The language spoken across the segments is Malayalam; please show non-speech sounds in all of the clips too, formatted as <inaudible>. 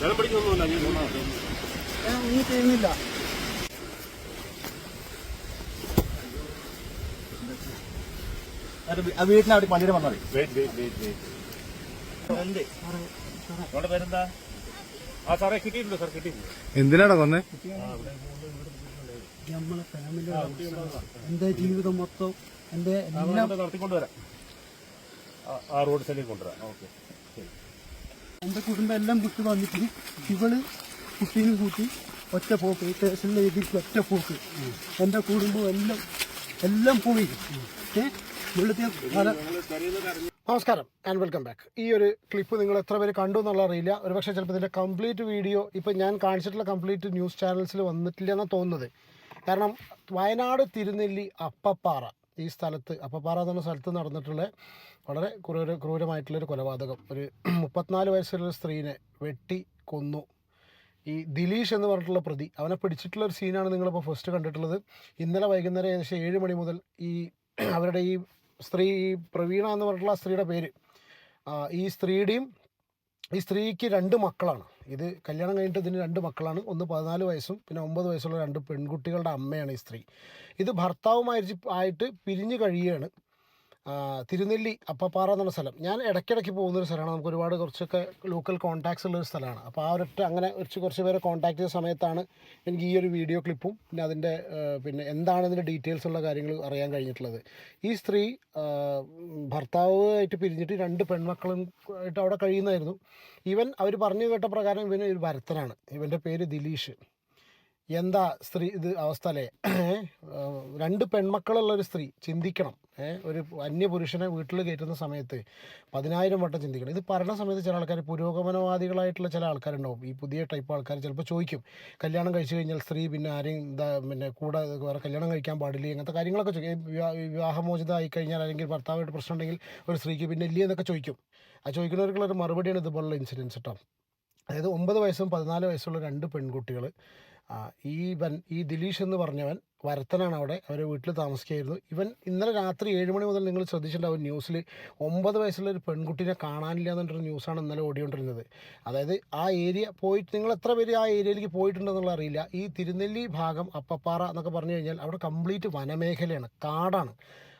വെള്ളം പിടിക്കുന്നൊന്നുമില്ല നീ പോന്നാ മതി. ഒന്നും ചെയ്യുന്നില്ല വീട്ടിന് അവിടെ പള്ളിയുടെ വന്നാൽ വെയിറ്റ് വെയിറ്റ് വെയിറ്റ് നിങ്ങളുടെ പേരെന്താ? ആ സാറേ കിട്ടിയിട്ടുണ്ട് സാർ കിട്ടിയിട്ടുണ്ട് എന്തിനാടാ കൊന്നേ നമ്മളെ ഫാമിലി എന്റെ ജീവിതം മൊത്തം എന്റെ എല്ലാം അവിടെ നടത്തിക്കൊണ്ടുവരാം. ആ- റോഡ് സൈഡിൽ കൊണ്ടുവരാം. ഓക്കെ. എന്റെ കുടുംബം എല്ലാം വിട്ടു വന്നിട്ട് ഇവൾ കുട്ടീനെ കൂട്ടി ഒറ്റ പോക്ക് സ്റ്റേഷനിലെ ഇതിക്ക് ഒറ്റ പോക്ക്. എന്റെ കുടുംബം എല്ലാം എല്ലാം പോയി. ഏ? വെള്ളത്തിൽ നമസ്കാരം ആൻഡ് വെൽക്കം ബാക്ക് ഈ ഒരു ക്ലിപ്പ് നിങ്ങൾ എത്ര പേര് കണ്ടു എന്നുള്ള അറിയില്ല. ഒരുപക്ഷെ ചിലപ്പോൾ ഇതിന്റെ കംപ്ലീറ്റ് വീഡിയോ ഇപ്പം ഞാൻ കാണിച്ചിട്ടുള്ള കംപ്ലീറ്റ് ന്യൂസ് ചാനൽസിൽ വന്നിട്ടില്ല എന്നാണ് തോന്നുന്നത്. കാരണം വയനാട് തിരുനെല്ലി അപ്പപ്പാറ ഈ സ്ഥലത്ത് അപ്പപ്പാറ എന്ന സ്ഥലത്ത് നടന്നിട്ടുള്ള വളരെ ക്രൂര ക്രൂരമായിട്ടുള്ളൊരു കൊലപാതകം. ഒരു <clears throat> മുപ്പത്തിനാല് വയസ്സുള്ള സ്ത്രീനെ വെട്ടി കൊന്നു. ഈ ദിലീഷ് എന്ന് പറഞ്ഞിട്ടുള്ള പ്രതി അവനെ പിടിച്ചിട്ടുള്ള ഒരു സീനാണ് നിങ്ങളിപ്പോൾ ഫസ്റ്റ് കണ്ടിട്ടുള്ളത്. ഇന്നലെ വൈകുന്നേരം ഏകദേശം ഏഴ് മണി മുതൽ ഈ <clears throat> അവരുടെ ഈ സ്ത്രീ പ്രവീണ എന്ന് പറഞ്ഞിട്ടുള്ള സ്ത്രീയുടെ പേര്. ഈ സ്ത്രീയുടെയും ഈ സ്ത്രീക്ക് രണ്ട് മക്കളാണ്. ഇത് കല്യാണം കഴിഞ്ഞിട്ട് ഇതിന് രണ്ട് മക്കളാണ്. ഒന്ന് പതിനാല് വയസ്സും പിന്നെ ഒമ്പത് വയസ്സുള്ള രണ്ട് പെൺകുട്ടികളുടെ അമ്മയാണ് ഈ സ്ത്രീ. ഇത് ഭർത്താവുമായി ആയിട്ട് പിരിഞ്ഞു കഴിയുകയാണ്. തിരുനെല്ലി അപ്പപ്പാറ എന്ന സ്ഥലം. ഞാൻ ഇടയ്ക്കിടയ്ക്ക് പോകുന്നൊരു സ്ഥലമാണ്. നമുക്ക് ഒരുപാട് കുറച്ചൊക്കെ ലോക്കൽ കോൺടാക്ട്സ് ഉള്ള ഒരു സ്ഥലമാണ്. അപ്പോൾ ആ ഒരൊറ്റ അങ്ങനെ കുറച്ച് കുറച്ച് പേരെ കോൺടാക്ട് ചെയ്ത സമയത്താണ് എനിക്ക് ഈ ഒരു വീഡിയോ ക്ലിപ്പും പിന്നെ അതിന്റെ പിന്നെ എന്താണ് ഇതിന്റെ ഡീറ്റെയിൽസ് ഉള്ള കാര്യങ്ങൾ അറിയാൻ കഴിഞ്ഞിട്ടുള്ളത്. ഈ സ്ത്രീ ഭർത്താവുമായിട്ട് പിരിഞ്ഞിട്ട് രണ്ട് പെൺമക്കളും ആയിട്ട് അവിടെ കഴിയുന്നതായിരുന്നു. ഇവൻ അവർ പറഞ്ഞു കേട്ട പ്രകാരം ഇവൻ ഒരു ഭരത്തനാണ് ഇവന്റെ പേര് ദിലീഷ്. എന്താ സ്ത്രീ ഇത് അവസ്ഥ അല്ലേ? രണ്ട് പെൺമക്കളുള്ള ഒരു സ്ത്രീ ചിന്തിക്കണം. ഒരു അന്യപുരുഷനെ വീട്ടിൽ കയറ്റുന്ന സമയത്ത് പതിനായിരം വട്ടം ചിന്തിക്കണം. ഇത് പറയുന്ന സമയത്ത് ചില ആൾക്കാർ പുരോഗമനവാദികളായിട്ടുള്ള ചില ആൾക്കാരുണ്ടാവും. ഈ പുതിയ ടൈപ്പ് ആൾക്കാർ ചിലപ്പോൾ ചോദിക്കും. കല്യാണം കഴിച്ചു കഴിഞ്ഞാൽ സ്ത്രീ പിന്നെ ആരെയും എന്താ പിന്നെ കൂടെ വേറെ കല്യാണം കഴിക്കാൻ പാടില്ല? അങ്ങനത്തെ കാര്യങ്ങളൊക്കെ ചോദിക്കും വിവാഹമോചിത ആയി കഴിഞ്ഞാൽ അല്ലെങ്കിൽ ഭർത്താവായിട്ട് പ്രശ്നം ഉണ്ടെങ്കിൽ ഒരു സ്ത്രീക്ക് പിന്നെ ഇല്ലേ എന്നൊക്കെ ചോദിക്കും. ആ ചോദിക്കുന്നവർക്കുള്ള ഒരു മറുപടിയാണ് ഇതുപോലുള്ള ഇൻസിഡൻസ് കേട്ടോ അതായത് ഒമ്പത് വയസ്സും പതിനാല് വയസ്സുള്ള രണ്ട് പെൺകുട്ടികൾ ഈ ഇവൻ ഈ ദിലീഷ് എന്ന് പറഞ്ഞവൻ വരത്തനാണ് അവിടെ. അവരെ വീട്ടിൽ താമസിക്കുകയായിരുന്നു. ഇവൻ ഇന്നലെ രാത്രി ഏഴ് മണി മുതൽ നിങ്ങൾ ശ്രദ്ധിച്ചിട്ടുണ്ടാവും ന്യൂസിൽ ഒമ്പത് വയസ്സുള്ള ഒരു പെൺകുട്ടിനെ കാണാനില്ല എന്നൊരു ന്യൂസാണ് ഇന്നലെ ഓടിക്കൊണ്ടിരുന്നത്. അതായത് ആ ഏരിയ പോയിട്ട് നിങ്ങൾ എത്ര പേര് ആ ഏരിയയിലേക്ക് പോയിട്ടുണ്ടെന്നുള്ള അറിയില്ല. ഈ തിരുനെല്ലി ഭാഗം അപ്പപ്പാറ എന്നൊക്കെ പറഞ്ഞു കഴിഞ്ഞാൽ അവിടെ കംപ്ലീറ്റ് വനമേഖലയാണ് കാടാണ്.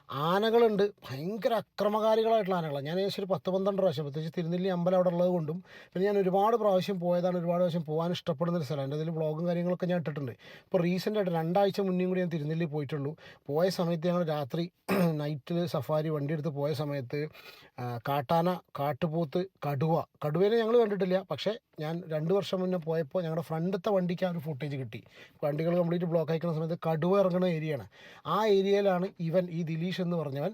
ആനകളുണ്ട്. ഭയങ്കര അക്രമകാരികളായിട്ടുള്ള ആനകളാണ് ഞാൻ ഏകദേശം ഒരു പത്ത് പന്ത്രണ്ട് പ്രാവശ്യം പ്രത്യേകിച്ച് തിരുനെല്ലി അമ്പലം അവിടെ ഉള്ളത് കൊണ്ടും പിന്നെ ഞാൻ ഒരുപാട് പ്രാവശ്യം പോയതാണ് ഒരുപാട് പ്രാവശ്യം പോകാൻ ഇഷ്ടപ്പെടുന്ന ഒരു സ്ഥലം. എന്റെ അതിൽ വ്ളോഗും കാര്യങ്ങളൊക്കെ ഞാൻ ഇട്ടിട്ടുണ്ട്. ഇപ്പോൾ റീസെന്റ് ആയിട്ട് രണ്ടാഴ്ച മുന്നേയും കൂടി ഞാൻ തിരുനെല്ലി പോയിട്ടുള്ളൂ. പോയ സമയത്ത് ഞങ്ങൾ രാത്രി <clears throat> നൈറ്റ് സഫാരി വണ്ടി എടുത്ത് പോയ സമയത്ത് കാട്ടാന കാട്ടുപോത്ത് കടുവ. കടുവേനെ ഞങ്ങൾ കണ്ടിട്ടില്ല. പക്ഷേ ഞാൻ രണ്ട് വർഷം മുന്നേ പോയപ്പോൾ ഞങ്ങളുടെ ഫ്രണ്ടത്തെ വണ്ടിക്ക് ആ ഒരു ഫുട്ടേജ് കിട്ടി. വണ്ടികൾ കംപ്ലീറ്റ് ബ്ലോക്ക് അയക്കുന്ന സമയത്ത് കടുവ ഇറങ്ങുന്ന ഏരിയയാണ് ആ ഏരിയയിലാണ് ഇവൻ ഈ ദിലീഷ് എന്ന് പറഞ്ഞവൻ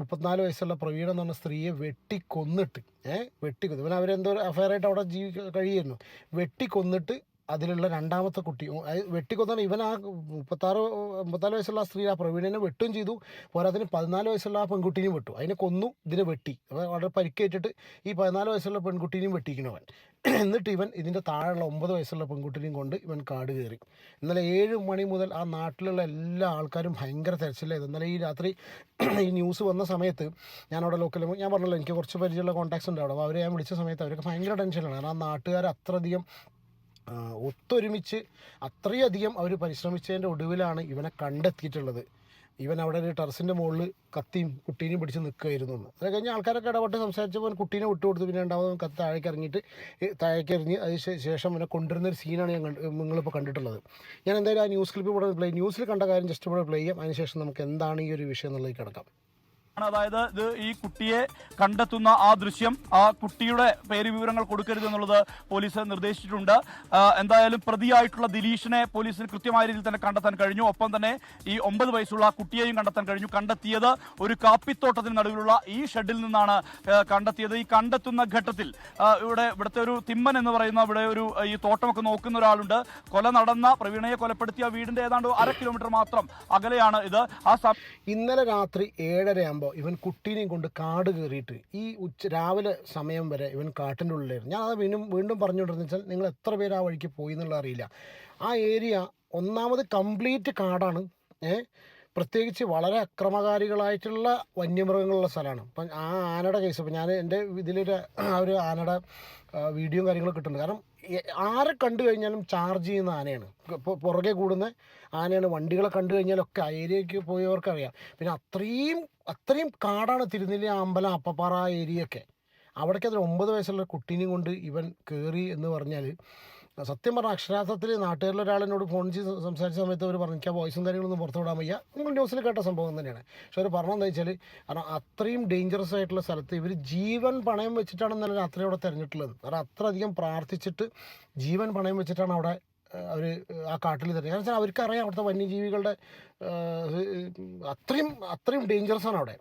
മുപ്പത്തിനാല് വയസ്സുള്ള പ്രവീണ എന്ന് പറഞ്ഞ സ്ത്രീയെ വെട്ടിക്കൊന്നിട്ട് ഏഹ് വെട്ടിക്കൊന്നു. ഇവൻ അവരെന്തോ അഫയർ ആയിട്ട് അവിടെ ജീവി കഴിയുമായിരുന്നു. വെട്ടിക്കൊന്നിട്ട് അതിലുള്ള രണ്ടാമത്തെ കുട്ടി. വെട്ടിക്കൊന്നാണ്. ഇവൻ ആ മുപ്പത്താറ് മുപ്പത്താറ് വയസ്സുള്ള ആ സ്ത്രീ ആ പ്രവീണനെ വെട്ടും ചെയ്തു. പോരാത്തിന് പതിനാല് വയസ്സുള്ള ആ പെൺകുട്ടിയും വെട്ടു. അതിനെ കൊന്നു ഇതിനെ വെട്ടി. വളരെ പരിക്കേറ്റിട്ട് ഈ പതിനാല് വയസ്സുള്ള പെൺകുട്ടിയും വെട്ടിക്കണവൻ എന്നിട്ട് ഇവൻ ഇതിന്റെ താഴെയുള്ള ഒമ്പത് വയസ്സുള്ള പെൺകുട്ടിനെയും കൊണ്ട് ഇവൻ കാട് കയറി. ഇന്നലെ ഏഴ് മണി മുതൽ ആ നാട്ടിലുള്ള എല്ലാ ആൾക്കാരും ഭയങ്കര തിരച്ചിലായിരുന്നു ഇന്നലെ ഈ രാത്രി ഈ ന്യൂസ് വന്ന സമയത്ത് ഞാൻ അവിടെ ലോക്കൽ ഞാൻ പറഞ്ഞല്ലോ എനിക്ക് കുറച്ച് പരിചയമുള്ള കോൺടാക്ട്സ് ഉണ്ട് അവിടെ. അവരെ ഞാൻ വിളിച്ച സമയത്ത് അവരൊക്കെ ഭയങ്കര ടെൻഷനാണ് കാരണം ആ നാട്ടുകാർ അത്രയധികം ഒത്തൊരുമിച്ച് അത്രയധികം അവർ പരിശ്രമിച്ചതിന്റെ ഒടുവിലാണ് ഇവനെ കണ്ടെത്തിയിട്ടുള്ളത്. ഇവൻ അവിടെ ഒരു ടെറസിന്റെ മുകളിൽ കത്തിയും കുട്ടീനെയും പിടിച്ച് നിൽക്കുകയായിരുന്നു എന്ന്. അത് കഴിഞ്ഞ് ആൾക്കാരൊക്കെ ഇടപെട്ട് സംസാരിച്ചപ്പോൾ അവൻ കുട്ടീനെ വിട്ടു കൊടുത്തു പിന്നെ രണ്ടാമത് കത്ത് താഴേക്ക് ഇറങ്ങിയിട്ട് താഴേക്ക് ഇറങ്ങി അതിന് ശേഷം അവനെ കൊണ്ടുവരുന്ന ഒരു സീനാണ് ഞാൻ നിങ്ങളിപ്പോൾ കണ്ടിട്ടുള്ളത്. ഞാൻ എന്തായാലും ആ ന്യൂസ് ക്ലിപ്പ് ഇവിടെ പ്ലേ ന്യൂസിൽ കണ്ട കാര്യം ജസ്റ്റ് ഇവിടെ പ്ലേ ചെയ്യാം. അതിനുശേഷം നമുക്ക് എന്താണ് ഈ ഒരു വിഷയം എന്നുള്ളത് കിടക്കാം. അതായത് ഇത് ഈ കുട്ടിയെ കണ്ടെത്തുന്ന ആ ദൃശ്യം ആ കുട്ടിയുടെ പേര് വിവരങ്ങൾ കൊടുക്കരുത് എന്നുള്ളത് പോലീസ് നിർദ്ദേശിച്ചിട്ടുണ്ട്. എന്തായാലും പ്രതിയായിട്ടുള്ള ദിലീഷിനെ പോലീസിന് കൃത്യമായ രീതിയിൽ തന്നെ കണ്ടെത്താൻ കഴിഞ്ഞു. ഒപ്പം തന്നെ ഈ ഒമ്പത് വയസ്സുള്ള കുട്ടിയെയും കണ്ടെത്താൻ കഴിഞ്ഞു. കണ്ടെത്തിയത് ഒരു കാപ്പിത്തോട്ടത്തിന് നടുവിലുള്ള ഈ ഷെഡിൽ നിന്നാണ് കണ്ടെത്തിയത്. ഈ കണ്ടെത്തുന്ന ഘട്ടത്തിൽ ഇവിടെ ഇവിടുത്തെ ഒരു തിമ്മൻ എന്ന് പറയുന്ന ഇവിടെ ഒരു ഈ തോട്ടമൊക്കെ നോക്കുന്ന ഒരാളുണ്ട്. കൊല നടന്ന പ്രവീണയെ കൊലപ്പെടുത്തിയ വീടിന്റെ ഏതാണ്ട് അര കിലോമീറ്റർ മാത്രം അകലെയാണ് ഇത്. ആ ഇന്നലെ രാത്രി ഏഴര പറയുമ്പോൾ ഇവൻ കുട്ടീനെയും കൊണ്ട് കാട് കയറിയിട്ട് ഈ ഉച്ച രാവിലെ സമയം വരെ ഇവൻ കാട്ടിന്റെ ഉള്ളിലായിരുന്നു. ഞാൻ അത് വീണ്ടും വീണ്ടും പറഞ്ഞുകൊണ്ടിരുന്ന വെച്ചാൽ നിങ്ങൾ എത്ര പേര് ആ വഴിക്ക് പോയി എന്നുള്ള അറിയില്ല. ആ ഏരിയ ഒന്നാമത് കംപ്ലീറ്റ് കാടാണ്. ഏ? പ്രത്യേകിച്ച് വളരെ അക്രമകാരികളായിട്ടുള്ള വന്യമൃഗങ്ങളുള്ള സ്ഥലമാണ്. അപ്പം ആ ആനയുടെ കേസ് ഇപ്പം ഞാൻ എന്റെ ഇതിലൊരു ആ ഒരു ആനയുടെ വീഡിയോയും കാര്യങ്ങളും കിട്ടുന്നുണ്ട് കാരണം ആരെ കണ്ടു കഴിഞ്ഞാലും ചാർജ് ചെയ്യുന്ന ആനയാണ്. ഇപ്പോൾ പുറകെ കൂടുന്ന ആനയാണ്. വണ്ടികളെ കണ്ടു കഴിഞ്ഞാലൊക്കെ ഏരിയയ്ക്ക് പോയവർക്ക് അറിയാം പിന്നെ അത്രയും അത്രയും കാടാണ് തിരുനെല്ലി അമ്പലം അപ്പപ്പാറ ഏരിയൊക്കെ അവിടേക്ക് അതിൽ ഒമ്പത് വയസ്സുള്ള കുട്ടീനെയും കൊണ്ട് ഇവൻ കയറി എന്ന് പറഞ്ഞാൽ സത്യം പറഞ്ഞ അക്ഷരാർത്ഥത്തിൽ നാട്ടുകാരിലെ ഒരാളിനോട് ഫോൺ ചെയ്ത് സംസാരിച്ച സമയത്ത് അവർ പറഞ്ഞു എനിക്ക് ആ വോയിസും കാര്യങ്ങളൊന്നും പുറത്തു വിടാൻ വയ്യ. നിങ്ങൾ ന്യൂസിൽ കേട്ട സംഭവം തന്നെയാണ്. പക്ഷെ അവർ പറഞ്ഞതെന്ന് വെച്ചാൽ കാരണം അത്രയും ഡേഞ്ചറസ് ആയിട്ടുള്ള സ്ഥലത്ത് ഇവർ ജീവൻ പണയം വെച്ചിട്ടാണ് നല്ല രാത്രി അവിടെ തിരഞ്ഞിട്ടുള്ളത്. കാരണം അത്രയധികം പ്രാർത്ഥിച്ചിട്ട് ജീവൻ പണയം വെച്ചിട്ടാണ് അവിടെ അവർ ആ കാട്ടിൽ തന്നെ കാരണം വെച്ചാൽ അവർക്കറിയാം അവിടുത്തെ വന്യജീവികളുടെ അത്രയും അത്രയും ഡേഞ്ചറസ് ആണ് അവിടെ.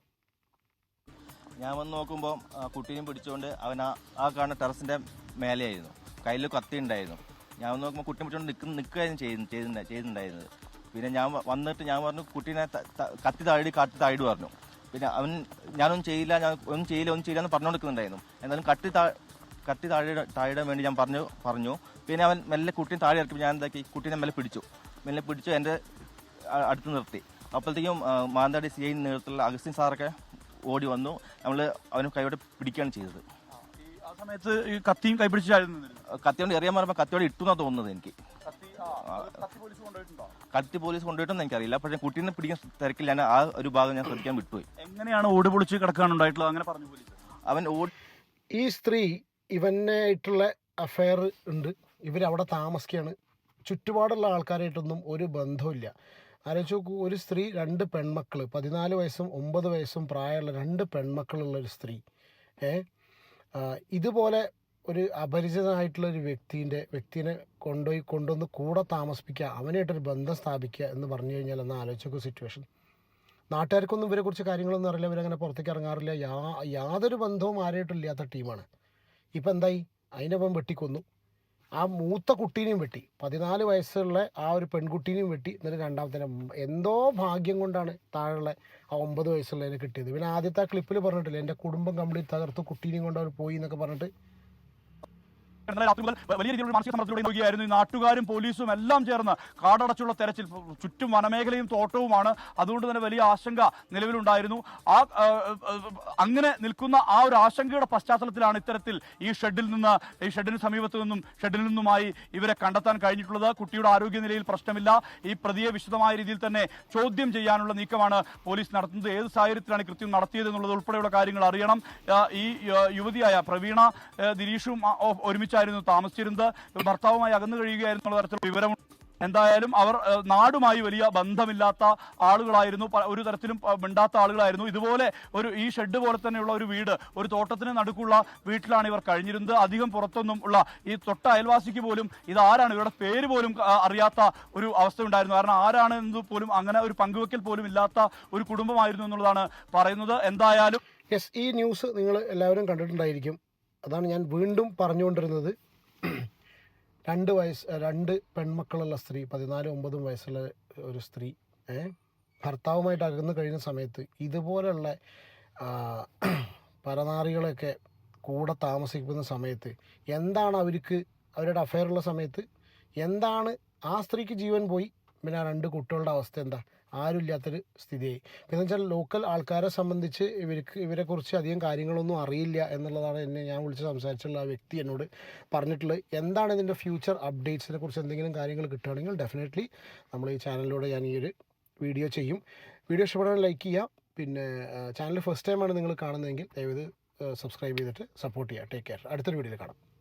ഞാൻ വന്ന് നോക്കുമ്പോൾ കുട്ടീനെ പിടിച്ചുകൊണ്ട് അവൻ ആ കാണുന്ന ടെറസിന്റെ മേലെയായിരുന്നു. കയ്യിൽ കത്തി ഉണ്ടായിരുന്നു ഞാൻ നോക്കുമ്പോൾ കുട്ടി പിടിച്ചുകൊണ്ട് നിൽക്കുന്ന നിൽക്കുകയായിരുന്നു ചെയ്തിട്ടുണ്ടാ- ചെയ്തിട്ടുണ്ടായിരുന്നത് പിന്നെ ഞാൻ വന്നിട്ട് ഞാൻ പറഞ്ഞു കുട്ടീനെ കത്തി താഴി കാട്ടി താഴി പറഞ്ഞു. പിന്നെ അവൻ ഞാനൊന്നും ചെയ്യില്ല ഞാൻ ഒന്നും ചെയ്യില്ല ഒന്നും ചെയ്യില്ല എന്ന് പറഞ്ഞുകൊടുക്കുന്നുണ്ടായിരുന്നു എന്നാലും കട്ടി കത്തി താഴെ താഴെ വേണ്ടി ഞാൻ പറഞ്ഞു പറഞ്ഞു. പിന്നെ അവൻ മെല്ലെ കുട്ടീനെ താഴെ ഇറക്കി ഞാൻ എന്താക്കി കുട്ടീനെ മെല്ലെ പിടിച്ചു. മെല്ലെ പിടിച്ചു എന്റെ അടുത്ത് നിർത്തി. അപ്പോഴത്തേക്കും മാനന്തവാടി സി ഐ നേതൃത്വത്തിലുള്ള അഗസ്റ്റിൻ സാറൊക്കെ ഓടി വന്നു. നമ്മൾ അവന് കൈയോടെ പിടിക്കുകയാണ് ചെയ്തത്. സമയത്ത് ഈ കത്തിയും കൈപിടിച്ചായിരുന്നു. കത്തിയോണ്ട് എറിയാൻ പറയുമ്പോൾ കത്തിയോടെ ഇട്ടു എന്നാ തോന്നുന്നത് എനിക്ക്. കത്തി ആ, കത്തി പോലീസ് കൊണ്ടുപോയിട്ടുണ്ടോ? കത്തി പോലീസ് കൊണ്ടുപോയിട്ടൊന്നും എനിക്കറിയില്ല. പക്ഷേ കുട്ടീനെ പിടിക്കാൻ തിരക്കില്ല. ഞാൻ ആ ഒരു ഭാഗം ഞാൻ ശ്രദ്ധിക്കാൻ വിട്ടുപോയി. എങ്ങനെയാണ് ഓട് പൊളിച്ച് കിടക്കാൻ ഉണ്ടായിട്ടുള്ളത്? അങ്ങനെ പറഞ്ഞു പോലീസ്. അവൻ ഓടി ഈ സ്ത്രീ ഇവനായിട്ടുള്ള അഫയർ ഉണ്ട്. ഇവരവിടെ താമസിക്കുകയാണ്. ചുറ്റുപാടുള്ള ആൾക്കാരായിട്ടൊന്നും ഒരു ബന്ധമില്ല ആലോചിച്ച് നോക്കൂ ഒരു സ്ത്രീ രണ്ട് പെൺമക്കൾ പതിനാല് വയസ്സും ഒമ്പത് വയസ്സും പ്രായമുള്ള രണ്ട് പെൺമക്കളുള്ള ഒരു സ്ത്രീ. ഏ? ആ, ഇതുപോലെ ഒരു അപരിചിതനായിട്ടുള്ള ഒരു വ്യക്തിന്റെ വ്യക്തിനെ കൊണ്ടുപോയി കൊണ്ടുവന്ന് കൂടെ താമസിപ്പിക്കുക അവനായിട്ടൊരു ബന്ധം സ്ഥാപിക്കുക എന്ന് പറഞ്ഞു കഴിഞ്ഞാൽ ഒന്ന് ആലോചിച്ചൊക്കെ സിറ്റുവേഷൻ നാട്ടുകാർക്കൊന്നും ഇവരെക്കുറിച്ച് കാര്യങ്ങളൊന്നും അറിയില്ല ഇവരങ്ങനെ പുറത്തേക്ക് ഇറങ്ങാറില്ല. യാ യാതൊരു ബന്ധവും ആരായിട്ടും ഇല്ലാത്ത ടീമാണ്. ഇപ്പം എന്തായി? അതിനപ്പം വെട്ടിക്കൊന്നു. ആ മൂത്ത കുട്ടീനെയും വെട്ടി. പതിനാല് വയസ്സുള്ള ആ ഒരു പെൺകുട്ടീനെയും വെട്ടി. എന്നിട്ട് രണ്ടാമത്തെ എന്തോ ഭാഗ്യം കൊണ്ടാണ് താഴെയുള്ള ആ ഒമ്പത് വയസ്സുള്ളതിനെ കിട്ടിയത്. പിന്നെ ആദ്യത്തെ ആ ക്ലിപ്പിൽ പറഞ്ഞിട്ടില്ല എന്റെ കുടുംബം കംപ്ലീറ്റ് തകർത്ത് കുട്ടീനെയും കൊണ്ട് അവർ പോയി എന്നൊക്കെ പറഞ്ഞിട്ട് ഇന്നലെ രാത്രി മുതൽ വലിയ രീതിയിലുള്ള മാനസിക സമ്മർദ്ദത്തിലൂടെ നോക്കിയായിരുന്നു. നാട്ടുകാരും പോലീസും എല്ലാം ചേർന്ന് കാടടച്ചുള്ള തെരച്ചിൽ ചുറ്റും വനമേഖലയും തോട്ടവുമാണ്. അതുകൊണ്ട് തന്നെ വലിയ ആശങ്ക നിലവിലുണ്ടായിരുന്നു. ആ അങ്ങനെ നിൽക്കുന്ന ആ ഒരു ആശങ്കയുടെ പശ്ചാത്തലത്തിലാണ് ഇത്തരത്തിൽ ഈ ഷെഡിൽ നിന്ന് ഈ ഷെഡിന് സമീപത്തു നിന്നും ഷെഡിൽ നിന്നുമായി ഇവരെ കണ്ടെത്താൻ കഴിഞ്ഞിട്ടുള്ളത്. കുട്ടിയുടെ ആരോഗ്യനിലയിൽ പ്രശ്നമില്ല. ഈ പ്രതിയെ വിശദമായ രീതിയിൽ തന്നെ ചോദ്യം ചെയ്യാനുള്ള നീക്കമാണ് പോലീസ് നടത്തുന്നത്. ഏത് സാഹചര്യത്തിലാണ് കൃത്യം നടത്തിയത് എന്നുള്ളത് ഉൾപ്പെടെയുള്ള കാര്യങ്ങൾ അറിയണം. ഈ യുവതിയായ പ്രവീണ ദിരീഷും ദിലീഷും ആ, ഒ- ഒരുമിച്ചായിരുന്നു താമസിച്ചിരുന്നത്. ഭർത്താവുമായി അകന്നു കഴിയുകയായിരുന്നു എന്നുള്ള തരത്തിലുള്ള വിവരം എന്തായാലും അവർ നാടുമായി വലിയ ബന്ധമില്ലാത്ത ആളുകളായിരുന്നു. ഒരു തരത്തിലും മിണ്ടാത്ത ആളുകളായിരുന്നു. ഇതുപോലെ ഒരു ഈ ഷെഡ് പോലെ തന്നെയുള്ള ഒരു വീട് ഒരു തോട്ടത്തിന് നടുക്കുള്ള വീട്ടിലാണ് ഇവർ കഴിഞ്ഞിരുന്നത്. അധികം പുറത്തൊന്നും ഉള്ള ഈ തൊട്ട അയൽവാസിക്ക് പോലും ഇതാരാണ്? ഇവരുടെ പേര് പോലും അറിയാത്ത ഒരു അവസ്ഥ ഉണ്ടായിരുന്നു. കാരണം ആരാണ് എന്ന് പോലും അങ്ങനെ ഒരു പങ്കുവെക്കൽ പോലും ഇല്ലാത്ത ഒരു കുടുംബമായിരുന്നു എന്നുള്ളതാണ് പറയുന്നത്. എന്തായാലും യെസ് ഈ ന്യൂസ് നിങ്ങൾ എല്ലാവരും കണ്ടിട്ടുണ്ടായിരിക്കും. അതാണ് ഞാൻ വീണ്ടും പറഞ്ഞുകൊണ്ടിരുന്നത്. രണ്ട് വയസ്സ് രണ്ട് പെൺമക്കളുള്ള സ്ത്രീ പതിനാല് ഒമ്പതും വയസ്സുള്ള ഒരു സ്ത്രീ ഭർത്താവുമായിട്ട് അകന്നു കഴിയുന്ന സമയത്ത് ഇതുപോലെയുള്ള പരനാറികളൊക്കെ കൂടെ താമസിക്കുന്ന സമയത്ത് എന്താണ് അവർക്ക് അവരുടെ അഫയറുള്ള സമയത്ത് എന്താണ് ആ സ്ത്രീക്ക് ജീവൻ പോയി? പിന്നെ ആ രണ്ട് കുട്ടികളുടെ അവസ്ഥ എന്താ? ആരുമില്ലാത്തൊരു സ്ഥിതിയായി പിന്നെ വെച്ചാൽ ലോക്കൽ ആൾക്കാരെ സംബന്ധിച്ച് ഇവർക്ക് ഇവരെക്കുറിച്ച് അധികം കാര്യങ്ങളൊന്നും അറിയില്ല എന്നുള്ളതാണ് എന്നെ ഞാൻ വിളിച്ച് സംസാരിച്ചുള്ള ആ വ്യക്തി എന്നോട് പറഞ്ഞിട്ടുള്ളത്. എന്താണ് ഇതിന്റെ ഫ്യൂച്ചർ അപ്ഡേറ്റ്സിനെ കുറിച്ച് എന്തെങ്കിലും കാര്യങ്ങൾ കിട്ടുകയാണെങ്കിൽ ഡെഫിനറ്റ്ലി നമ്മൾ ഈ ചാനലിലൂടെ ഞാൻ ഈ ഒരു വീഡിയോ ചെയ്യും. വീഡിയോ ഇഷ്ടപ്പെടാൻ ലൈക്ക് ചെയ്യുക. പിന്നെ ചാനൽ ഫസ്റ്റ് ടൈമാണ് നിങ്ങൾ കാണുന്നതെങ്കിൽ ദയവ് സബ്സ്ക്രൈബ് ചെയ്തിട്ട് സപ്പോർട്ട് ചെയ്യുക. ടേക്ക് കെയർ അടുത്തൊരു വീഡിയോയിൽ കാണാം.